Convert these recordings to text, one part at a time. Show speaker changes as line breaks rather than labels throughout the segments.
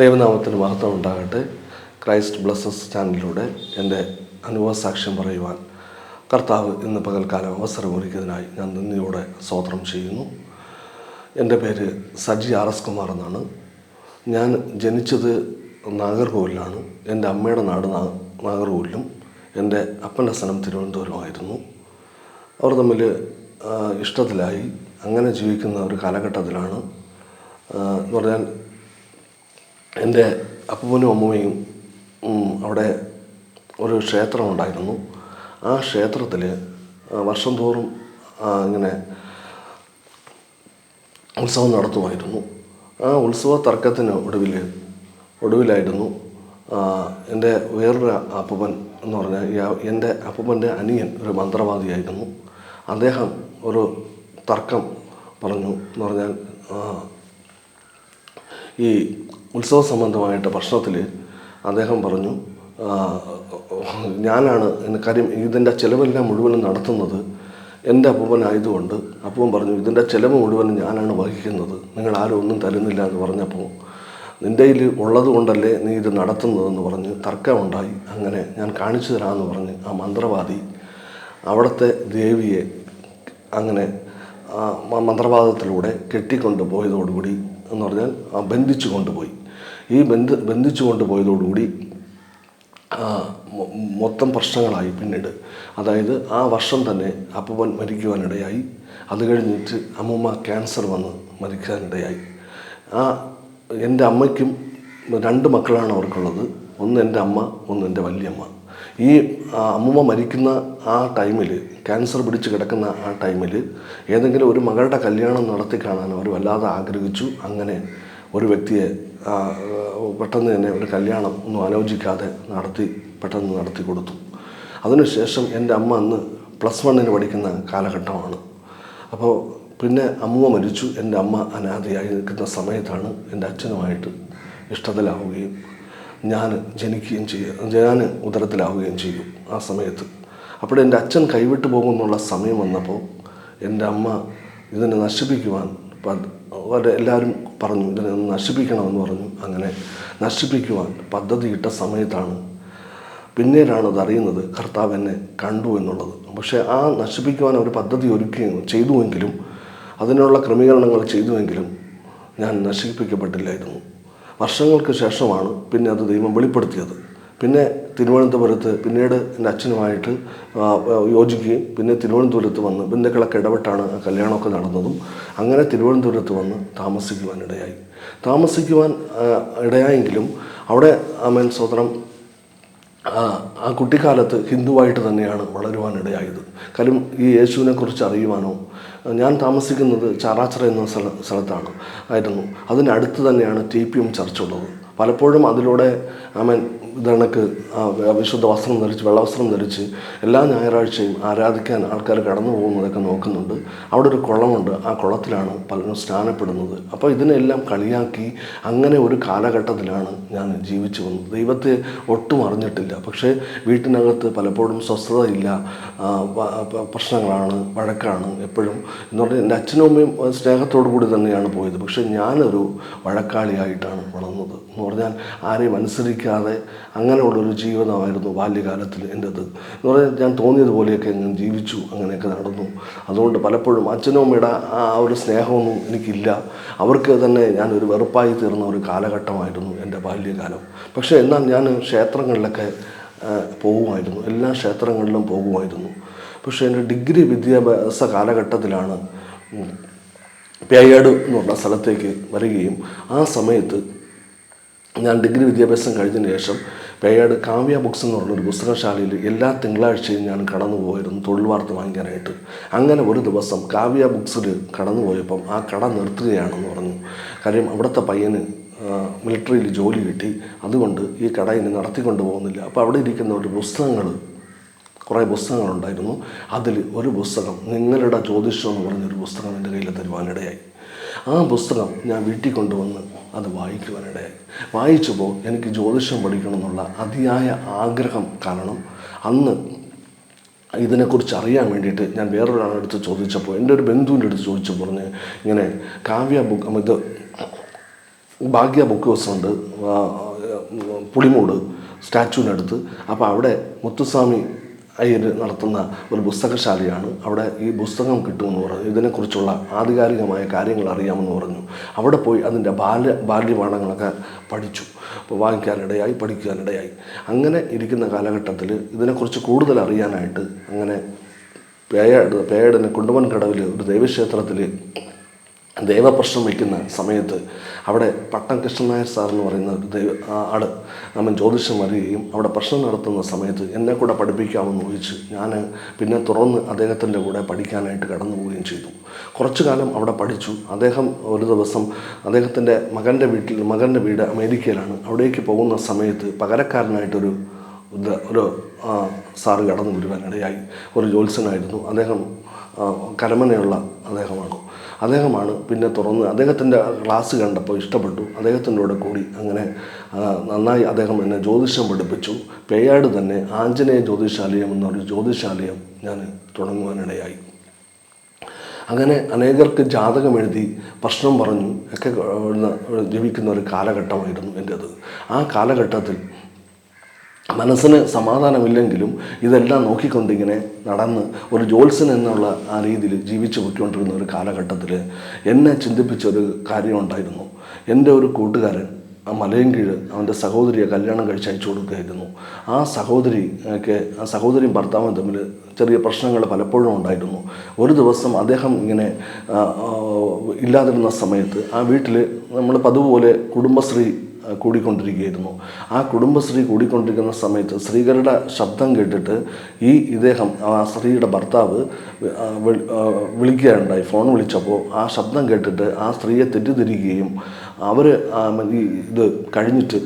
ദൈവനാമത്തിന് മഹത്വം ഉണ്ടാകട്ടെ ക്രൈസ്റ്റ് ബ്ലസ്സസ് ചാനലിലൂടെ എന്റെ അനുഭവ സാക്ഷ്യം പറയുവാൻ കർത്താവ് ഇന്ന് പകൽക്കാലം അവസരമൊരുക്കിയതിനായി ഞാൻ നന്ദിയോടെ സ്തോത്രം ചെയ്യുന്നു. എന്റെ പേര് സജി ആർ എസ് കുമാർ എന്നാണ്. ഞാൻ ജനിച്ചത് നാഗർകോവിലാണ്. എന്റെ അമ്മയുടെ നാട് നാഗർകോവിലും. എന്റെ അപ്പന്റെ സ്ഥലം തിരുവനന്തപുരമായിരുന്നു. അവർ തമ്മിൽ ഇഷ്ടത്തിലായി. അങ്ങനെ ജീവിക്കുന്ന ഒരു കാലഘട്ടത്തിലാണ്. എന്ന് പറഞ്ഞാൽ എന്റെ അപ്പനും അമ്മയും അവിടെ ഒരു ക്ഷേത്രം ഉണ്ടായിരുന്നു. ആ ക്ഷേത്രത്തിൽ വർഷം തോറും ഇങ്ങനെ ഉത്സവം നടത്തുമായിരുന്നു. ആ ഉത്സവ തർക്കത്തിന് ഒടുവിൽ ഒടുവിലായിരുന്നു എന്റെ വേറൊരു അപ്പൂപ്പൻ എന്ന് പറഞ്ഞാൽ എന്റെ അപ്പൂപ്പന്റെ അനിയൻ ഒരു മന്ത്രവാദിയായിരുന്നു. അദ്ദേഹം ഒരു തർക്കം പറഞ്ഞു എന്ന് പറഞ്ഞാൽ ഈ ഉത്സവ സംബന്ധമായിട്ട് ഭക്ഷണത്തിൽ അദ്ദേഹം പറഞ്ഞു ഞാനാണ് കാര്യം ഇതിന്റെ ചിലവെല്ലാം മുഴുവനും നടത്തുന്നത്. എന്റെ അപ്പൂപ്പനായതുകൊണ്ട് അപ്പൂപ്പൻ പറഞ്ഞു ഇതിന്റെ ചിലവ് മുഴുവനും ഞാനാണ് വഹിക്കുന്നത്. നിങ്ങൾ ആരും ഒന്നും തരുന്നില്ല എന്ന് പറഞ്ഞപ്പോൾ നിന്റെ കയ്യിൽ ഉള്ളത് കൊണ്ടല്ലേ നീ ഇത് നടത്തുന്നതെന്ന് പറഞ്ഞ് തർക്കമുണ്ടായി. അങ്ങനെ ഞാൻ കാണിച്ചു തരാമെന്ന് പറഞ്ഞ് ആ മന്ത്രവാദി അവിടുത്തെ ദേവിയെ അങ്ങനെ മന്ത്രവാദത്തിലൂടെ കെട്ടിക്കൊണ്ട് പോയതോടുകൂടി എന്ന് പറഞ്ഞാൽ ബന്ധിച്ചു കൊണ്ടുപോയി. ഈ ബന്ധ ബന്ധിച്ചു കൊണ്ടുപോയതോടുകൂടി മൊത്തം പ്രശ്നങ്ങളായി പിന്നീട്. അതായത് ആ വർഷം തന്നെ അപ്പുവൻ മരിക്കുവാനിടയായി. അത് കഴിഞ്ഞിട്ട് അമ്മൂമ്മ ക്യാൻസർ വന്ന് മരിക്കാനിടയായി. ആ എന്റെ അമ്മയ്ക്കും രണ്ട് മക്കളാണ് അവർക്കുള്ളത്. ഒന്ന് എന്റെ അമ്മ ഒന്ന് എന്റെ വല്യമ്മ. ഈ അമ്മമ്മ മരിക്കുന്ന ആ ടൈമിൽ ക്യാൻസർ പിടിച്ച് കിടക്കുന്ന ആ ടൈമിൽ ഏതെങ്കിലും ഒരു മകളുടെ കല്യാണം നടത്തി കാണാൻ അവർ വല്ലാതെ ആഗ്രഹിച്ചു. അങ്ങനെ ഒരു വ്യക്തിയെ പെട്ടെന്ന് തന്നെ ഒരു കല്യാണം ഒന്നും ആലോചിക്കാതെ നടത്തി പെട്ടെന്ന് നടത്തി കൊടുത്തു. അതിനുശേഷം എന്റെ അമ്മ അന്ന് പ്ലസ് വണ്ണിന് പഠിക്കുന്ന കാലഘട്ടമാണ്. അപ്പോൾ പിന്നെ അമ്മൂമ്മ മരിച്ചു. എന്റെ അമ്മ അനാഥയായി നിൽക്കുന്ന സമയത്താണ് എന്റെ അച്ഛനുമായിട്ട് ഇഷ്ടത്തിലാവുകയും ഞാൻ ജനിക്കുകയും ചെയ്യുക ഞാൻ ഉദരത്തിലാവുകയും ചെയ്യും ആ സമയത്ത്. അപ്പോൾ എന്റെ അച്ഛൻ കൈവിട്ടു പോകുമെന്നുള്ള സമയം വന്നപ്പോൾ എന്റെ അമ്മ ഇതിനെ നശിപ്പിക്കുവാൻ എല്ലാവരും പറഞ്ഞു ഇതിനെ നശിപ്പിക്കണമെന്ന് പറഞ്ഞു. അങ്ങനെ നശിപ്പിക്കുവാൻ പദ്ധതിയിട്ട സമയത്താണ് പിന്നീടാണ് അതറിയുന്നത് കർത്താവ് എന്നെ കണ്ടു എന്നുള്ളത്. പക്ഷേ ആ നശിപ്പിക്കുവാൻ അവർ പദ്ധതി ഒരുക്കുകയും ചെയ്തുവെങ്കിലും അതിനുള്ള ക്രമീകരണങ്ങൾ ചെയ്തുവെങ്കിലും ഞാൻ നശിപ്പിക്കപ്പെട്ടില്ലായിരുന്നു. വർഷങ്ങൾക്ക് ശേഷമാണ് പിന്നെ അത് ദൈവം വെളിപ്പെടുത്തിയത്. പിന്നെ തിരുവനന്തപുരത്ത് പിന്നീട് എന്റെ അച്ഛനുമായിട്ട് യോജിക്കുകയും പിന്നെ തിരുവനന്തപുരത്ത് വന്ന് ബന്ധുക്കളൊക്കെ ഇടപെട്ടാണ് കല്യാണമൊക്കെ നടന്നതും. അങ്ങനെ തിരുവനന്തപുരത്ത് വന്ന് താമസിക്കുവാൻ ഇടയായി. താമസിക്കുവാൻ ഇടയായെങ്കിലും അവിടെ അമ്മൻ ആ ആ കുട്ടിക്കാലത്ത് ഹിന്ദുവായിട്ട് തന്നെയാണ് വളരുവാനിടയായത് കാര്യം ഈ യേശുവിനെക്കുറിച്ച് അറിയുവാനോ ഞാൻ താമസിക്കുന്നത് ചാറാച്ചിറ എന്ന സ്ഥല സ്ഥലത്താണ് ആയിരുന്നു. അതിനടുത്ത് തന്നെയാണ് ടി പി എം ചർച്ചുള്ളത് പലപ്പോഴും അതിലൂടെ ആമൻ ഇതണക്ക് വിശുദ്ധ വസ്ത്രം ധരിച്ച് വെള്ളവസ്ത്രം ധരിച്ച് എല്ലാ ഞായറാഴ്ചയും ആരാധിക്കാൻ ആൾക്കാർ കടന്നു പോകുന്നതൊക്കെ നോക്കുന്നുണ്ട്. അവിടെ ഒരു കുളമുണ്ട്. ആ കുളത്തിലാണ് പലരും സ്നാനപ്പെടുന്നത്. അപ്പോൾ ഇതിനെല്ലാം കളിയാക്കി അങ്ങനെ ഒരു കാലഘട്ടത്തിലാണ് ഞാൻ ജീവിച്ചു വന്നത്. ദൈവത്തെ ഒട്ടും അറിഞ്ഞിട്ടില്ല. പക്ഷേ വീട്ടിനകത്ത് പലപ്പോഴും സ്വസ്ഥതയില്ല പ്രശ്നങ്ങളാണ് വഴക്കാണ് എപ്പോഴും. എന്ന് പറഞ്ഞാൽ എന്റെ അച്ഛനും അമ്മയും സ്നേഹത്തോടു കൂടി തന്നെയാണ് പോയത്. പക്ഷേ ഞാനൊരു വഴക്കാളിയായിട്ടാണ് വളർന്നത്. എന്ന് പറഞ്ഞാൽ ആരെയും അനുസരിക്കാതെ അങ്ങനെയുള്ളൊരു ജീവിതമായിരുന്നു ബാല്യകാലത്തിൽ എന്റെത്. എന്ന് പറഞ്ഞാൽ ഞാൻ തോന്നിയതുപോലെയൊക്കെ ഞാൻ ജീവിച്ചു അങ്ങനെയൊക്കെ നടന്നു. അതുകൊണ്ട് പലപ്പോഴും അച്ഛനും അമ്മയുടെ ആ ഒരു സ്നേഹമൊന്നും എനിക്കില്ല. അവർക്ക് തന്നെ ഞാനൊരു വെറുപ്പായി തീർന്ന ഒരു കാലഘട്ടമായിരുന്നു എന്റെ ബാല്യകാലം. പക്ഷേ എന്നാൽ ഞാൻ ക്ഷേത്രങ്ങളിലൊക്കെ പോകുമായിരുന്നു. എല്ലാ ക്ഷേത്രങ്ങളിലും പോകുമായിരുന്നു. പക്ഷേ എന്റെ ഡിഗ്രി വിദ്യാഭ്യാസ കാലഘട്ടത്തിലാണ് പേയാട് എന്ന് പറഞ്ഞ സ്ഥലത്തേക്ക് വരികയും ആ സമയത്ത് ഞാൻ ഡിഗ്രി വിദ്യാഭ്യാസം കഴിഞ്ഞതിന് ശേഷം പേയാട് കാവ്യ ബുക്സ് എന്ന് പറഞ്ഞൊരു പുസ്തകശാലയിൽ എല്ലാ തിങ്കളാഴ്ചയും ഞാൻ കടന്നു പോയിരുന്നു തൊഴിൽ വാർത്ത വാങ്ങിക്കാനായിട്ട്. അങ്ങനെ ഒരു ദിവസം കാവ്യ ബുക്സിൽ കടന്നു പോയപ്പം ആ കട നിർത്തുകയാണെന്ന് പറഞ്ഞു. കാര്യം അവിടുത്തെ പയ്യന് മിലിറ്ററിയിൽ ജോലി കിട്ടി. അതുകൊണ്ട് ഈ കട ഇനി നടത്തിക്കൊണ്ട് പോകുന്നില്ല. അപ്പോൾ അവിടെ ഇരിക്കുന്ന ഒരു പുസ്തകങ്ങൾ കുറേ പുസ്തകങ്ങളുണ്ടായിരുന്നു. അതിൽ ഒരു പുസ്തകം നിങ്ങളുടെ ജ്യോതിഷം എന്ന് പറഞ്ഞൊരു പുസ്തകം എന്റെ കയ്യിൽ തരുവാനിടയായി. ആ പുസ്തകം ഞാൻ വീട്ടിൽ കൊണ്ടുവന്ന് അത് വായിക്കുവാനിടയായി വായിച്ചപ്പോൾ എനിക്ക് ജ്യോതിഷം പഠിക്കണമെന്നുള്ള അതിയായ ആഗ്രഹം കാരണം അന്ന് ഇതിനെക്കുറിച്ച് അറിയാൻ വേണ്ടിയിട്ട് ഞാൻ വേറൊരാളുടെ അടുത്ത് ചോദിച്ചപ്പോൾ എന്റെ ഒരു ബന്ധുവിന്റെ അടുത്ത് ചോദിച്ചു പറഞ്ഞ് ഇങ്ങനെ കാവ്യ ബുക്ക് ഇത് ഭാഗ്യ ബുക്ക് ഹൗസ് ഉണ്ട് പുളിമൂട് സ്റ്റാച്ചുവിനടുത്ത് അപ്പോൾ അവിടെ മുത്തുസ്വാമി അയ്യർ നടത്തുന്ന ഒരു പുസ്തകശാലയാണ്. അവിടെ ഈ പുസ്തകം കിട്ടുമെന്ന് പറഞ്ഞു. ഇതിനെക്കുറിച്ചുള്ള ആധികാരികമായ കാര്യങ്ങൾ അറിയാമെന്ന് പറഞ്ഞു. അവിടെ പോയി അതിന്റെ ബാല്യ ബാല്യപാഠങ്ങളൊക്കെ പഠിച്ചു. അപ്പോൾ വാങ്ങിക്കാനിടയായി പഠിക്കാനിടയായി. അങ്ങനെ ഇരിക്കുന്ന കാലഘട്ടത്തിൽ ഇതിനെക്കുറിച്ച് കൂടുതൽ അറിയാനായിട്ട് അങ്ങനെ പേയ പേയടിന് കുണ്ടുമൻ കടവിൽ ഒരു ദൈവക്ഷേത്രത്തിൽ ദൈവപ്രശ്നം വയ്ക്കുന്ന സമയത്ത് അവിടെ പട്ടം കൃഷ്ണൻ നായർ സാർ എന്ന് പറയുന്ന ഒരു ദൈവ ആൾ നമ്മൾ ജ്യോതിഷം വരികയും അവിടെ പ്രശ്നം നടത്തുന്ന സമയത്ത് എന്നെ കൂടെ പഠിപ്പിക്കാമെന്ന് ചോദിച്ച് ഞാൻ പിന്നെ തുറന്ന് അദ്ദേഹത്തിന്റെ കൂടെ പഠിക്കാനായിട്ട് കടന്നു പോവുകയും ചെയ്തു. കുറച്ചു കാലം അവിടെ പഠിച്ചു. അദ്ദേഹം ഒരു ദിവസം അദ്ദേഹത്തിന്റെ മകന്റെ വീട്ടിൽ മകന്റെ വീട് അമേരിക്കയിലാണ്. അവിടേക്ക് പോകുന്ന സമയത്ത് പകരക്കാരനായിട്ടൊരു ഒരു സാറ് കടന്നു വരുവാനിടയായി. ഒരു ജോത്സ്യനായിരുന്നു അദ്ദേഹം കരമനയുള്ള അദ്ദേഹമാണ്. അദ്ദേഹമാണ് പിന്നെ തുറന്ന് അദ്ദേഹത്തിന്റെ ക്ലാസ് കണ്ടപ്പോൾ ഇഷ്ടപ്പെട്ടു. അദ്ദേഹത്തിന്റെ കൂടെ കൂടി അങ്ങനെ നന്നായി അദ്ദേഹം എന്നെ ജ്യോതിഷം പഠിപ്പിച്ചു. പേയാട് തന്നെ ആഞ്ജനേയ ജ്യോതിശാലയം എന്നൊരു ജ്യോതിശാലയം ഞാൻ തുടങ്ങുവാനിടയായി. അങ്ങനെ അനേകർക്ക് ജാതകം എഴുതി പ്രശ്നം പറഞ്ഞു. ഒക്കെ ജീവിക്കുന്ന ഒരു കാലഘട്ടമായിരുന്നു എന്റേത്. ആ കാലഘട്ടത്തിൽ മനസ്സിന് സമാധാനമില്ലെങ്കിലും ഇതെല്ലാം നോക്കിക്കൊണ്ടിങ്ങനെ നടന്ന് ഒരു ജോത്സ്യൻ എന്നുള്ള ആ രീതിയിൽ ജീവിച്ചു പോയിക്കൊണ്ടിരുന്ന ഒരു കാലഘട്ടത്തിൽ എന്നെ ചിന്തിപ്പിച്ച ഒരു കാര്യമുണ്ടായിരുന്നു എന്റെ ഒരു കൂട്ടുകാരൻ ആ മലയൻകീഴ് അവന്റെ സഹോദരിയെ കല്യാണം കഴിച്ച് അയച്ചു കൊടുക്കുകയായിരുന്നു. ആ സഹോദരിക്ക് ആ സഹോദരിയും ഭർത്താവും തമ്മിൽ ചെറിയ പ്രശ്നങ്ങൾ പലപ്പോഴും ഉണ്ടായിരുന്നു. ഒരു ദിവസം അദ്ദേഹം ഇങ്ങനെ ഇല്ലാതിരുന്ന സമയത്ത് ആ വീട്ടിൽ നമ്മൾ പതുപോലെ കുടുംബശ്രീ കൂടിക്കൊണ്ടിരിക്കുകയായിരുന്നു. ആ കുടുംബശ്രീ കൂടിക്കൊണ്ടിരിക്കുന്ന സമയത്ത് സ്ത്രീകളുടെ ശബ്ദം കേട്ടിട്ട് ഈ ഇദ്ദേഹം ആ സ്ത്രീയുടെ ഭർത്താവ് വിളിക്കുകയുണ്ടായി ഫോൺ വിളിച്ചപ്പോൾ. ആ ശബ്ദം കേട്ടിട്ട് ആ സ്ത്രീയെ തെറ്റിദ്ധരിക്കുകയും അവർ ഈ ഇത് കഴിഞ്ഞിട്ട്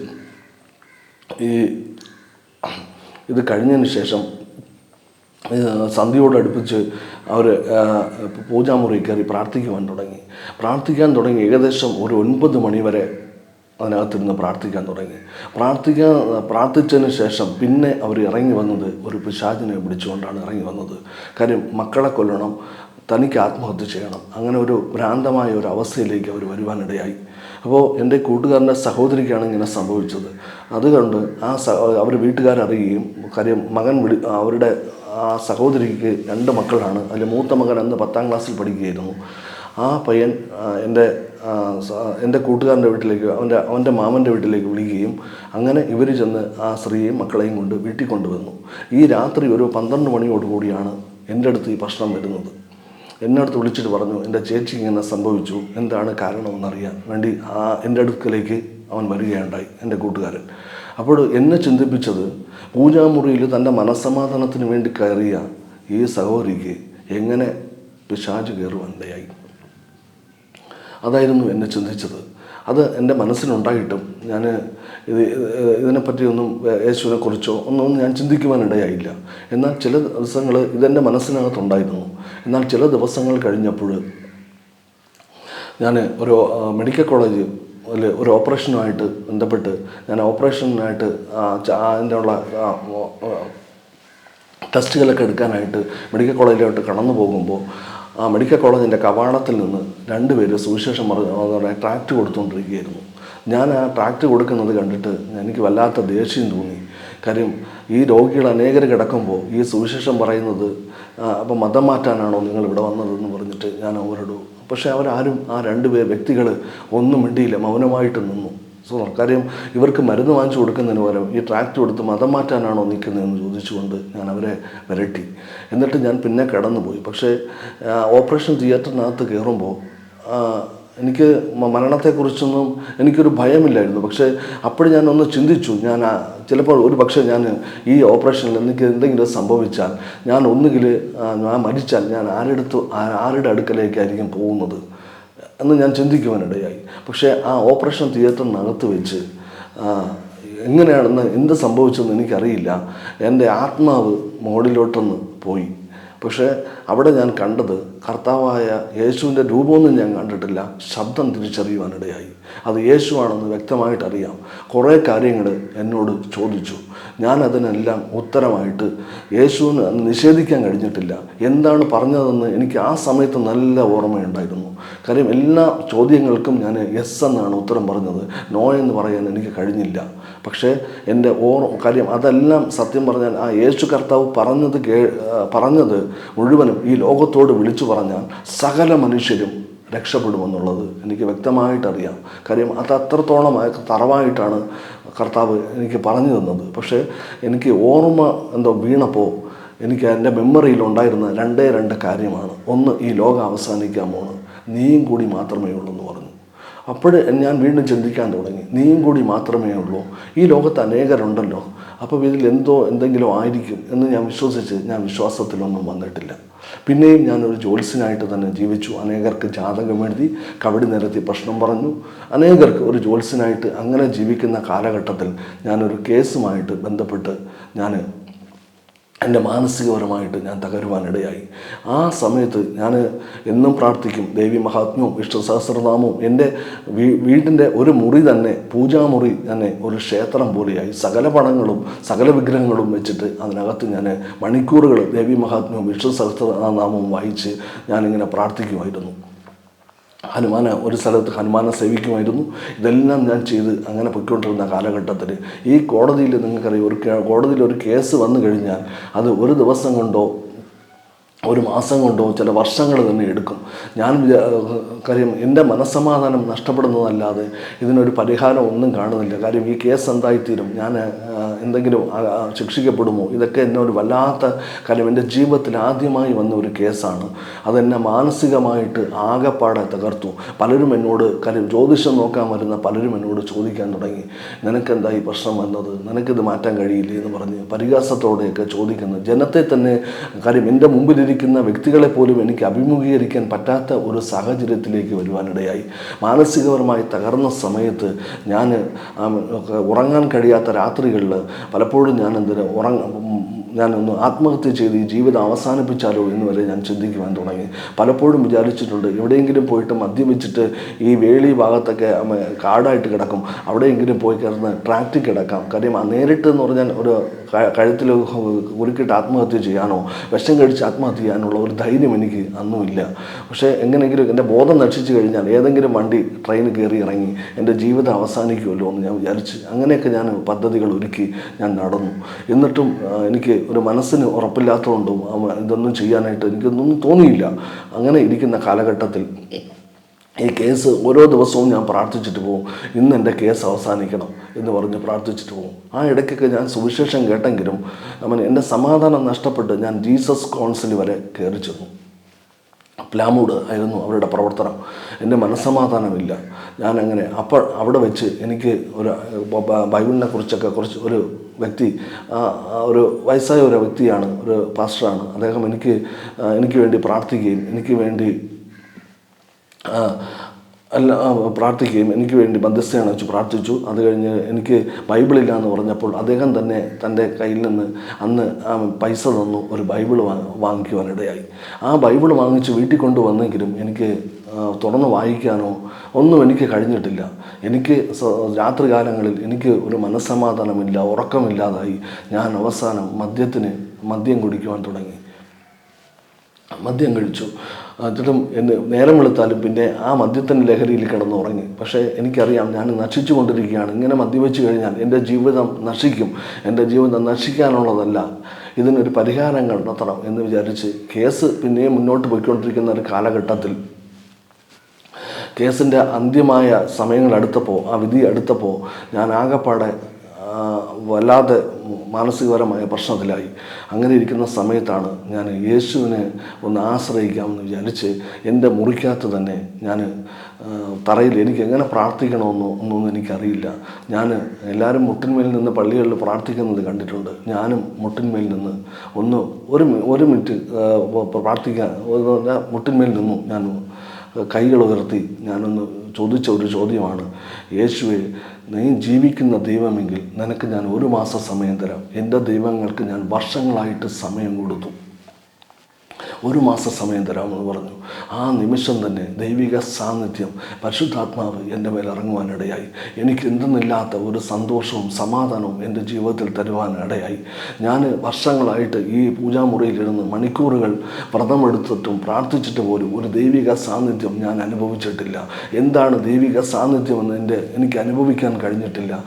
ഈ ഇത് കഴിഞ്ഞതിന് ശേഷം സന്ധ്യയോടടുപ്പിച്ച് അവർ പൂജാമുറി കയറി പ്രാർത്ഥിക്കുവാൻ തുടങ്ങി. പ്രാർത്ഥിക്കാൻ തുടങ്ങി ഏകദേശം ഒരു ഒൻപത് മണി വരെ അതിനകത്തിരുന്ന് പ്രാർത്ഥിക്കാൻ തുടങ്ങി. പ്രാർത്ഥിക്കാൻ പ്രാർത്ഥിച്ചതിന് ശേഷം പിന്നെ അവർ ഇറങ്ങി വന്നത് ഒരു പിശാചിനെ പിടിച്ചുകൊണ്ടാണ് ഇറങ്ങി വന്നത്. കാര്യം മക്കളെ കൊല്ലണം തനിക്ക് ആത്മഹത്യ ചെയ്യണം അങ്ങനെ ഒരു ഭ്രാന്തമായ ഒരു അവസ്ഥയിലേക്ക് അവർ വരുവാനിടയായി. അപ്പോൾ എന്റെ കൂട്ടുകാരന്റെ സഹോദരിക്കാണ് ഇങ്ങനെ സംഭവിച്ചത്. അതുകൊണ്ട് ആ സ അവർ വീട്ടുകാരറിയുകയും കാര്യം മകൻ വിളി അവരുടെ ആ സഹോദരിക്ക് രണ്ട് മക്കളാണ് അതിൽ മൂത്ത മകൻ അന്ന് പത്താം ക്ലാസ്സിൽ പഠിക്കുകയായിരുന്നു. ആ പയ്യൻ എന്റെ എന്റെ കൂട്ടുകാരന്റെ വീട്ടിലേക്ക് അവന്റെ അവന്റെ മാമന്റെ വീട്ടിലേക്ക് വിളിക്കുകയും അങ്ങനെ ഇവർ ചെന്ന് ആ സ്ത്രീയെയും മക്കളെയും കൊണ്ട് വീട്ടിൽ കൊണ്ടുവന്നു. ഈ രാത്രി ഒരു പന്ത്രണ്ട് മണിയോടുകൂടിയാണ് എന്റെ അടുത്ത് ഈ പ്രശ്നം വരുന്നത്. എന്നെ അടുത്ത് വിളിച്ചിട്ട് പറഞ്ഞു എന്റെ ചേച്ചി ഇങ്ങനെ സംഭവിച്ചു എന്താണ് കാരണമെന്നറിയാൻ വേണ്ടി ആ എന്റെ അടുക്കലേക്ക് അവൻ വരികയുണ്ടായി എന്റെ കൂട്ടുകാരൻ. അപ്പോൾ എന്നെ ചിന്തിപ്പിച്ചത് പൂജാമുറിയിൽ തന്റെ മനസ്സമാധാനത്തിന് വേണ്ടി കയറിയ ഈ സഹോദരിക്ക് എങ്ങനെ പിശാച് കയറുവാനിടയായി അതായിരുന്നു എന്നെ ചിന്തിച്ചത്. അത് എന്റെ മനസ്സിലുണ്ടായിട്ടും ഞാൻ ഇത് ഇതിനെപ്പറ്റിയൊന്നും യേശുവിനെ കുറിച്ചോ ഒന്നും ഞാൻ ചിന്തിക്കുവാനിടയായില്ല. എന്നാൽ ചില ദിവസങ്ങൾ ഇതെന്റെ മനസ്സിനകത്തുണ്ടായിരുന്നു. എന്നാൽ ചില ദിവസങ്ങൾ കഴിഞ്ഞപ്പോൾ ഞാൻ ഒരു മെഡിക്കൽ കോളേജ് അല്ലെ ഒരു ഓപ്പറേഷനുമായിട്ട് ബന്ധപ്പെട്ട് ഞാൻ ഓപ്പറേഷനായിട്ട് അതിന്റെ ഉള്ള ടെസ്റ്റുകളൊക്കെ എടുക്കാനായിട്ട് മെഡിക്കൽ കോളേജിലോട്ട് കടന്നു പോകുമ്പോൾ ആ മെഡിക്കൽ കോളേജിന്റെ കവാടത്തിൽ നിന്ന് രണ്ടുപേര് സുവിശേഷം പറഞ്ഞ ട്രാക്ട് കൊടുത്തുകൊണ്ടിരിക്കുകയായിരുന്നു. ഞാൻ ആ ട്രാക്ട് കൊടുക്കുന്നത് കണ്ടിട്ട് എനിക്ക് വല്ലാത്ത ദേഷ്യം തോന്നി. കാര്യം ഈ രോഗികൾ അനേകർ കിടക്കുമ്പോൾ ഈ സുവിശേഷം പറയുന്നത് അപ്പോൾ മതം മാറ്റാനാണോ നിങ്ങൾ ഇവിടെ വന്നതെന്ന് പറഞ്ഞിട്ട് ഞാൻ അവരോട് പക്ഷേ അവരാരും ആ രണ്ട് പേർ വ്യക്തികൾ ഒന്നും മിണ്ടിയില്ല മൗനമായിട്ട് നിന്നു. സോ കാര്യം ഇവർക്ക് മരുന്ന് വാങ്ങിച്ചു കൊടുക്കുന്നതിന് പകരം ഈ ട്രാക്ട് കൊടുത്ത് മതം മാറ്റാനാണോ നിൽക്കുന്നതെന്ന് ചോദിച്ചുകൊണ്ട് ഞാൻ അവരെ വരട്ടി. എന്നിട്ട് ഞാൻ പിന്നെ കടന്നുപോയി. പക്ഷേ ഓപ്പറേഷൻ തിയേറ്ററിനകത്ത് കയറുമ്പോൾ എനിക്ക് മരണത്തെക്കുറിച്ചൊന്നും എനിക്കൊരു ഭയമില്ലായിരുന്നു. പക്ഷേ അപ്പോൾ ഞാൻ ഒന്ന് ചിന്തിച്ചു. ഞാൻ ചിലപ്പോൾ ഒരു പക്ഷേ ഞാൻ ഈ ഓപ്പറേഷനിൽ എനിക്ക് എന്തെങ്കിലും സംഭവിച്ചാൽ ഞാൻ ഒന്നുകിൽ ഞാൻ മരിച്ചാൽ ഞാൻ ആരെടുത്ത് ആരുടെ അടുക്കലേക്കായിരിക്കും പോകുന്നത്? എന്ന് ഞാൻ ചിന്തിക്കുവാനിടയായി. പക്ഷേ ആ ഓപ്പറേഷൻ തിയേറ്ററിനകത്ത് വെച്ച് എങ്ങനെയാണെന്ന് എന്ത് സംഭവിച്ചെന്ന് എനിക്കറിയില്ല. എന്റെ ആത്മാവ് മുകളിലോട്ടൊന്ന് പോയി. പക്ഷേ അവിടെ ഞാൻ കണ്ടത് കർത്താവായ യേശുവിന്റെ രൂപമൊന്നും ഞാൻ കണ്ടിട്ടില്ല. ശബ്ദം തിരിച്ചറിയുവാനിടയായി. അത് യേശുവാണെന്ന് വ്യക്തമായിട്ട് അറിയാം കുറേ കാര്യങ്ങൾ എന്നോട് ചോദിച്ചു. ഞാൻ അതിനെല്ലാം ഉത്തരമായിട്ട് യേശുവിന് നിഷേധിക്കാൻ കഴിഞ്ഞിട്ടില്ല. എന്താണ് പറഞ്ഞതെന്ന് എനിക്ക് ആ സമയത്ത് നല്ല ഓർമ്മയുണ്ടായിരുന്നു. കാര്യം എല്ലാ ചോദ്യങ്ങൾക്കും ഞാൻ യെസ് എന്നാണ് ഉത്തരം പറഞ്ഞത്. നോ എന്ന് പറയാൻ എനിക്ക് കഴിഞ്ഞില്ല. പക്ഷേ എന്റെ ഓർ കാര്യം അതെല്ലാം സത്യം പറഞ്ഞാൽ ആ യേശു കർത്താവ് പറഞ്ഞത് കേ പറഞ്ഞത് മുഴുവനും ഈ ലോകത്തോട് വിളിച്ചു പറഞ്ഞാൽ സകല മനുഷ്യരും രക്ഷപ്പെടുമെന്നുള്ളത് എനിക്ക് വ്യക്തമായിട്ടറിയാം. കാര്യം അത് അത്രത്തോളം തറവായിട്ടാണ് കർത്താവ് എനിക്ക് പറഞ്ഞു തന്നത്. പക്ഷേ എനിക്ക് ഓർമ്മ എന്തോ വീണപ്പോൾ എനിക്ക് എന്റെ മെമ്മറിയിൽ ഉണ്ടായിരുന്ന രണ്ടേ രണ്ട് കാര്യമാണ്. ഒന്ന് ഈ ലോകം അവസാനിക്കാൻ പോണ്. നീയും കൂടി മാത്രമേ ഉള്ളൂ എന്ന് പറഞ്ഞു. അപ്പോൾ ഞാൻ വീണ്ടും ചിന്തിക്കാൻ തുടങ്ങി. നീയും കൂടി മാത്രമേ ഉള്ളൂ. ഈ ലോകത്ത് അനേകരുണ്ടല്ലോ. അപ്പോൾ ഇതിൽ എന്തോ എന്തെങ്കിലും ആയിരിക്കും എന്ന് ഞാൻ വിശ്വസിച്ച് ഞാൻ വിശ്വാസത്തിലൊന്നും വന്നിട്ടില്ല. പിന്നെയും ഞാനൊരു ജ്യോത്സ്യനായിട്ട് തന്നെ ജീവിച്ചു. അനേകർക്ക് ജാതകം എഴുതി കവടി നിരത്തി പ്രശ്നം പറഞ്ഞു. അനേകർക്ക് ഒരു ജ്യോത്സ്യനായിട്ട് അങ്ങനെ ജീവിക്കുന്ന കാലഘട്ടത്തിൽ ഞാനൊരു കേസുമായിട്ട് ബന്ധപ്പെട്ട് ഞാൻ എന്റെ മാനസികപരമായിട്ട് ഞാൻ തകരുവാനിടയായി. ആ സമയത്ത് ഞാൻ എന്നും പ്രാർത്ഥിക്കും ദേവി മഹാത്മ്യവും വിഷ്ണു സഹസ്രനാമവും എന്റെ വീ വീടിന്റെ ഒരു മുറി തന്നെ പൂജാമുറി തന്നെ ഒരു ക്ഷേത്രം പോലെയായി. സകല പണങ്ങളും സകല വിഗ്രഹങ്ങളും വെച്ചിട്ട് അതിനകത്ത് ഞാൻ മണിക്കൂറുകൾ ദേവി മഹാത്മ്യവും വിഷ്ണു സഹസ്രനാമവും വായിച്ച് ഞാനിങ്ങനെ പ്രാർത്ഥിക്കുമായിരുന്നു. ഹനുമാനെ ഒരു സ്ഥലത്ത് ഹനുമാനെ സേവിക്കുമായിരുന്നു. ഇതെല്ലാം ഞാൻ ചെയ്ത് അങ്ങനെ പൊയ്ക്കൊണ്ടിരുന്ന കാലഘട്ടത്തിൽ ഈ കോടതിയിൽ നിങ്ങൾക്കറിയാം ഒരു കോടതിയിൽ ഒരു കേസ് വന്നു കഴിഞ്ഞാൽ അത് ഒരു ദിവസം കൊണ്ടോ ഒരു മാസം കൊണ്ടോ ചില വർഷങ്ങൾ തന്നെ എടുക്കും. ഞാൻ കാര്യം എന്റെ മനസ്സമാധാനം നഷ്ടപ്പെടുന്നതല്ലാതെ ഇതിനൊരു പരിഹാരം ഒന്നും കാണുന്നില്ല. കാര്യം ഈ കേസ് എന്തായിത്തീരും? ഞാൻ എന്തെങ്കിലും ശിക്ഷിക്കപ്പെടുമോ? ഇതൊക്കെ എന്നെ ഒരു വല്ലാത്ത കാര്യം. എന്റെ ജീവിതത്തിൽ ആദ്യമായി വന്ന ഒരു കേസാണ്. അതെന്നെ മാനസികമായിട്ട് ആകെപ്പാടെ തകർത്തു. പലരും എന്നോട് കാര്യം ജ്യോതിഷം നോക്കാൻ വരുന്ന പലരും എന്നോട് ചോദിക്കാൻ തുടങ്ങി. നിനക്കെന്താ ഈ പ്രശ്നം വന്നത്? നിനക്കിത് മാറ്റാൻ കഴിയില്ലേ? എന്ന് പറഞ്ഞ് പരിഹാസത്തോടെയൊക്കെ ചോദിക്കുന്നു. ജനത്തെ തന്നെ കാര്യം എന്റെ മുമ്പിലിരിക്കുന്ന വ്യക്തികളെ പോലും എനിക്ക് അഭിമുഖീകരിക്കാൻ പറ്റാത്ത ഒരു സാഹചര്യത്തിലേക്ക് വരുവാനിടയായി. മാനസികപരമായി തകർന്ന സമയത്ത് ഞാൻ ഉറങ്ങാൻ കഴിയാത്ത രാത്രികളിൽ പലപ്പോഴും ഞാൻ എന്തിന് ഉറങ്ങ ഞാനൊന്ന് ആത്മഹത്യ ചെയ്ത് ഈ ജീവിതം അവസാനിപ്പിച്ചാലോ എന്ന് വരെ ഞാൻ ചിന്തിക്കുവാൻ തുടങ്ങി. പലപ്പോഴും വിചാരിച്ചിട്ടുണ്ട് എവിടെയെങ്കിലും പോയിട്ട് മദ്യം വെച്ചിട്ട് ഈ വേളി ഭാഗത്തൊക്കെ കാടായിട്ട് കിടക്കും. അവിടെയെങ്കിലും പോയി കിടന്ന് ട്രാക്റ്റിൽ കിടക്കാം. കാര്യം നേരിട്ട് എന്ന് പറഞ്ഞാൽ ഒരു കഴുത്തിൽ കുറുക്കിട്ട് ആത്മഹത്യ ചെയ്യാനോ വിഷം കഴിച്ച് ആത്മഹത്യ ചെയ്യാനുള്ള ഒരു ധൈര്യം എനിക്ക് അന്നുമില്ല. പക്ഷേ എങ്ങനെയെങ്കിലും എന്റെ ബോധം നശിച്ചു കഴിഞ്ഞാൽ ഏതെങ്കിലും വണ്ടി ട്രെയിൻ കയറി ഇറങ്ങി എന്റെ ജീവിതം അവസാനിക്കുമല്ലോ എന്ന് ഞാൻ വിചാരിച്ച് അങ്ങനെയൊക്കെ ഞാൻ പദ്ധതികൾ ഒരുക്കി ഞാൻ നടന്നു. എന്നിട്ടും എനിക്ക് ഒരു മനസ്സിന് ഉറപ്പില്ലാത്തതുകൊണ്ടും ഇതൊന്നും ചെയ്യാനായിട്ട് എനിക്കൊന്നും തോന്നിയില്ല. അങ്ങനെ ഇരിക്കുന്ന കാലഘട്ടത്തിൽ ഈ കേസ് ഓരോ ദിവസവും ഞാൻ പ്രാർത്ഥിച്ചിട്ട് പോകും. ഇന്ന് എന്റെ കേസ് അവസാനിക്കണം എന്ന് പറഞ്ഞ് പ്രാർത്ഥിച്ചിട്ട് പോകും. ആ ഇടയ്ക്കൊക്കെ ഞാൻ സുവിശേഷം കേട്ടെങ്കിലും അവൻ എന്റെ സമാധാനം നഷ്ടപ്പെട്ട് ഞാൻ ജീസസ് കോൺസിൽ വരെ കയറി ചെന്നു. പ്ലാമൂഡ് ആയിരുന്നു അവരുടെ പ്രവർത്തനം. എന്റെ മനസ്സമാധാനമില്ല. ഞാനങ്ങനെ അപ്പോൾ അവിടെ വെച്ച് എനിക്ക് ഒരു ബൈബിളിനെ കുറിച്ചൊക്കെ കുറച്ച് ഒരു വ്യക്തി ഒരു വയസ്സായ ഒരു വ്യക്തിയാണ് ഒരു പാസ്റ്ററാണ്. അദ്ദേഹം എനിക്ക് എനിക്ക് വേണ്ടി പ്രാർത്ഥിക്കുകയും എനിക്ക് വേണ്ടി അല്ല പ്രാർത്ഥിക്കുകയും എനിക്ക് വേണ്ടി മധ്യസ്ഥയാണ് വെച്ച് പ്രാർത്ഥിച്ചു. അത് കഴിഞ്ഞ് എനിക്ക് ബൈബിളില്ല എന്ന് പറഞ്ഞപ്പോൾ അദ്ദേഹം തന്നെ തന്റെ കയ്യിൽ നിന്ന് അന്ന് പൈസ തന്നു ഒരു ബൈബിൾ വാങ്ങിക്കുവാനിടയായി ആ ബൈബിൾ വാങ്ങിച്ച് വീട്ടിൽ കൊണ്ടുവന്നെങ്കിലും എനിക്ക് തുറന്ന് വായിക്കാനോ ഒന്നും എനിക്ക് കഴിഞ്ഞിട്ടില്ല. എനിക്ക് രാത്രികാലങ്ങളിൽ എനിക്ക് ഒരു മനസ്സമാധാനമില്ല ഉറക്കമില്ലാതായി. ഞാൻ അവസാനം മദ്യത്തിന് മദ്യം കുടിക്കുവാൻ തുടങ്ങി. മദ്യം കഴിച്ചു. എന്നിട്ടും എന്ന് നേരം വെളുത്താലും പിന്നെ ആ മദ്യത്തിൻ ലഹരിയിൽ കിടന്ന് ഉറങ്ങി. പക്ഷേ എനിക്കറിയാം ഞാൻ നശിച്ചു കൊണ്ടിരിക്കുകയാണ്. ഇങ്ങനെ മദ്യപിച്ചു കഴിഞ്ഞാൽ എന്റെ ജീവിതം നശിക്കും. എന്റെ ജീവിതം നശിക്കാനുള്ളതല്ല. ഇതിനൊരു പരിഹാരം കണ്ടെത്തണം എന്ന് വിചാരിച്ച് കേസ് പിന്നെയും മുന്നോട്ട് പോയിക്കൊണ്ടിരിക്കുന്ന ഒരു കാലഘട്ടത്തിൽ കേസിന്റെ അന്ത്യമായ സമയങ്ങൾ അടുത്തപ്പോൾ ആ വിധി അടുത്തപ്പോൾ ഞാൻ ആകെപ്പാടെ വല്ലാതെ മാനസികപരമായ പ്രശ്നത്തിലായി. അങ്ങനെ ഇരിക്കുന്ന സമയത്താണ് ഞാൻ യേശുവിനെ ഒന്ന് ആശ്രയിക്കാമെന്ന് വിചാരിച്ച് എന്റെ മുറിക്കകത്ത് തന്നെ ഞാൻ തറയിൽ എനിക്ക് എങ്ങനെ പ്രാർത്ഥിക്കണമെന്നോ ഒന്നൊന്നും എനിക്കറിയില്ല. ഞാൻ എല്ലാവരും മുട്ടിന്മേൽ നിന്ന് പള്ളികളിൽ പ്രാർത്ഥിക്കുന്നത് കണ്ടിട്ടുണ്ട്. ഞാനും മുട്ടിന്മേൽ നിന്ന് ഒന്ന് ഒരു ഒരു മിനിറ്റ് പ്രാർത്ഥിക്കാൻ മുട്ടിന്മേൽ നിന്നു ഞാൻ കൈകൾ ഉയർത്തി ഞാനൊന്ന് ചോദിച്ച ഒരു ചോദ്യമാണ്. യേശുവെ നീ ജീവിക്കുന്ന ദൈവമെങ്കിൽ നിനക്ക് ഞാൻ ഒരു മാസം സമയം തരാം. എന്റെ ദൈവങ്ങൾക്ക് ഞാൻ വർഷങ്ങളായിട്ട് സമയം കൊടുത്തു. ഒരു മാസം സമയം തരാമെന്ന് പറഞ്ഞു. ആ നിമിഷം തന്നെ ദൈവിക സാന്നിധ്യം പരിശുദ്ധാത്മാവ് എന്റെ മേൽ ഇറങ്ങുവാനിടയായി. എനിക്ക് എന്തെന്നില്ലാത്ത ഒരു സന്തോഷവും സമാധാനവും എന്റെ ജീവിതത്തിൽ തരുവാനിടയായി. ഞാൻ വർഷങ്ങളായിട്ട് ഈ പൂജാമുറിയിലിരുന്ന് മണിക്കൂറുകൾ വ്രതമെടുത്തിട്ടും പ്രാർത്ഥിച്ചിട്ട് പോലും ഒരു ദൈവിക സാന്നിധ്യം ഞാൻ അനുഭവിച്ചിട്ടില്ല. എന്താണ് ദൈവിക സാന്നിധ്യം എന്ന് എന്റെ എനിക്ക് അനുഭവിക്കാൻ കഴിഞ്ഞിട്ടില്ല.